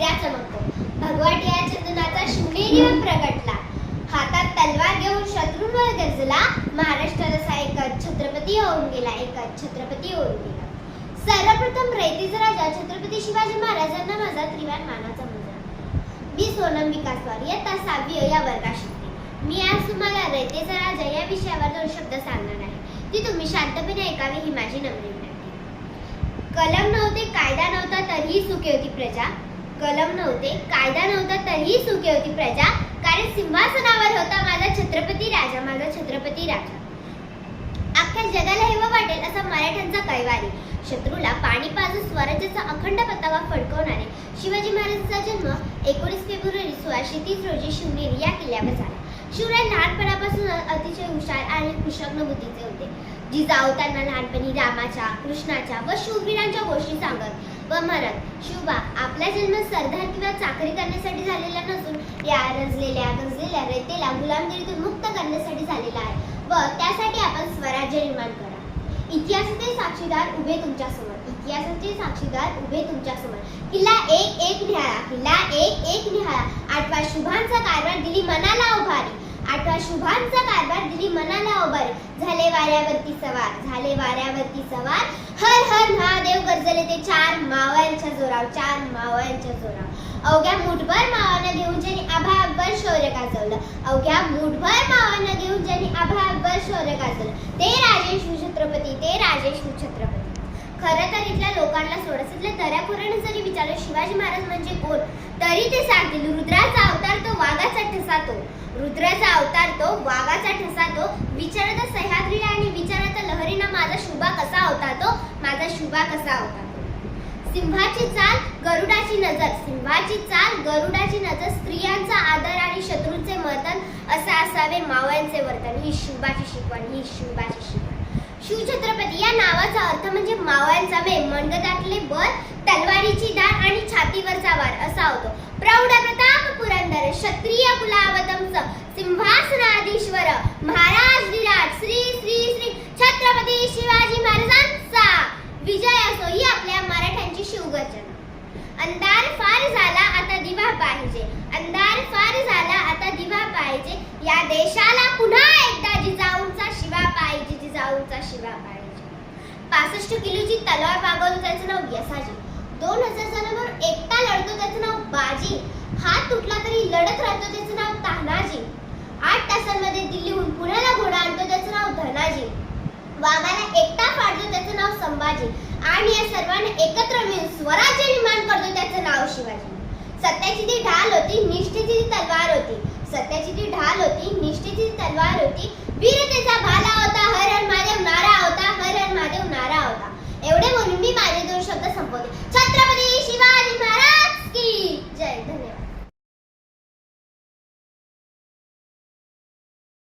हिरा चमकतो भगवाट या चंदनाचा शिवनेरी प्रगटला. हातात तलवार घेऊन शत्रूंवर गरजला महाराष्ट्र रसा एकच छत्रपती होऊन गेला एकच छत्रपती होऊन गेला. सर्वप्रथम रयतेचा राजा छत्रपती शिवाजी महाराजांना माझा त्रिवार मानाचा मुलगा मी सोनम विकासवार इयत्ता सहावी या वर्गात शिकते मी आज तुम्हाला रयतेचा राजा या विषयावर दोन शब्द सांगणार आहे. ती तुम्ही शांतपणे ऐकावी ही माझी नम्र विनंती. कलम नव्हते कायदा नव्हता तरीही सुखी होती प्रजा. कलम नव्हते कायदा नव्हता तरीही सुखी होती प्रजा. कारण सिंहासनावर होता माझा छत्रपती राजा माझा छत्रपती राजा. अख्ख्या जगाला हेवा वाटेल असा मराठ्यांचा कैवारी. शत्रूला पाणी पाजून स्वराज्याचा अखंड पताका फडकवणारे शिवाजी महाराजांचा जन्म एकोणीस फेब्रुवारी सोळाशे तीस रोजी शिवनेरी या किल्ल्यावर झाला. शिवराय लहानपणापासून अतिशय हुशार आणि कुशग्न बुद्धीचे होते. जिजाऊ त्यांना लहानपणी रामाच्या कृष्णाच्या व शूरवीरांच्या गोष्टी सांगत व मरण. शिवबा आपला जन्म सरदार किंवा चाकरी करण्यासाठी झालेला नसून या रजलेल्या गजलेल्या रेतेला गुलामगिरीतून मुक्त करण्यासाठी झालेला आहे. व त्यासाठी आपण स्वराज्य निर्माण करा. इतिहासाचे साक्षीदार उभे तुमच्यासमोर. इतिहासाचे साक्षीदार उभे तुमच्यासमोर. किल्ला एक एक निहाळा किल्ला एक एक निहाळा आठवा शुभांचा कारभार दिली मनाला उभारी. शुभांचा कारभार दिली मनाला उभारी. झाले वाऱ्यावरती सवार झाले वाऱ्यावरती सवार. हर हर महादेव गरजले ते चार मावळ्यांच्या जोराव चार मावळ्यांच्या जोराव अवघ्या मुठभर मावानं घेऊन ज्यांनी आभा अकबर शौर्य गाजवलं. अवघ्या मुठभर मावानं घेऊन ज्यांनी आभा अकबर शौर्य गाजवलं. ते राजेश छत्रपती ते राजेश छत्रपती खरं तर इथल्या लोकांना सोडस इथल्या दऱ्याखोऱ्याने जरी विचारलं शिवाजी महाराज म्हणजे कोण? तरी ते सांगतील रुद्राचा अवतार तो वाघाचा ठसा तो रुद्राचा अवतार तो वाघाचा ठसा तो विचाराचा सह्याद्रीला आणि विचाराचा लहरीना माझा शुभा कसा होता तो? माझा शुभा कसा होता सिंहाची चाल गरुडाची नजर. सिंहाची चाल गरुडाची नजर. स्त्रियांचा आदर आणि शत्रूंचे मर्दन असे असावे मावळ्यांचे वर्तन. ही शिवबाची शिकवण ही शिवबाची शिकवण. शिवछत्रपती या नावाचा अर्थ म्हणजे मावळ्यांचा वेग मनगटातले बल तलवारीची धार आणि छातीवरचा वार असा होतो. प्रौढ प्रताप पुरंदर क्षत्रिय कुलावतंस सिंहासनाधीश्वर महाराज विराट श्री श्री श्री छत्रपती शिवाजी महाराजांचा विजय असो ही आपल्या मराठ्यांची शिवगर्जना. अंधार फार झाला आता दिवा पाहिजे. अंधार फार झाला आता दिवा पाहिजे. या देशाला पुन्हा एकदा जिजा पाहिजे शिवा पाहिजे पासष्ट किलोची तलवार मागवतो त्याचं नाव यसाजी. दोन हजार जणांवर एकटा लढतो त्याचं नाव बाजी. हात तुटला तरी लढत राहतो त्याचं नाव तानाजी. आठ तासांमध्ये दिल्लीहून पुण्याला घोडा आणतो त्याचं नाव धनाजी. वाघाला एकटा फाडतो त्याचं नाव संभाजी. आणि या सर्वांना एकत्र मिळून स्वराज्य निर्माण करतो त्याचं नाव शिवाजी. सत्याची ती ढाल होती निष्ठेची ती तलवार होती सत्याची ती ढाल होती निष्ठेची ती तलवार होती वीरतेचा भाला होता हर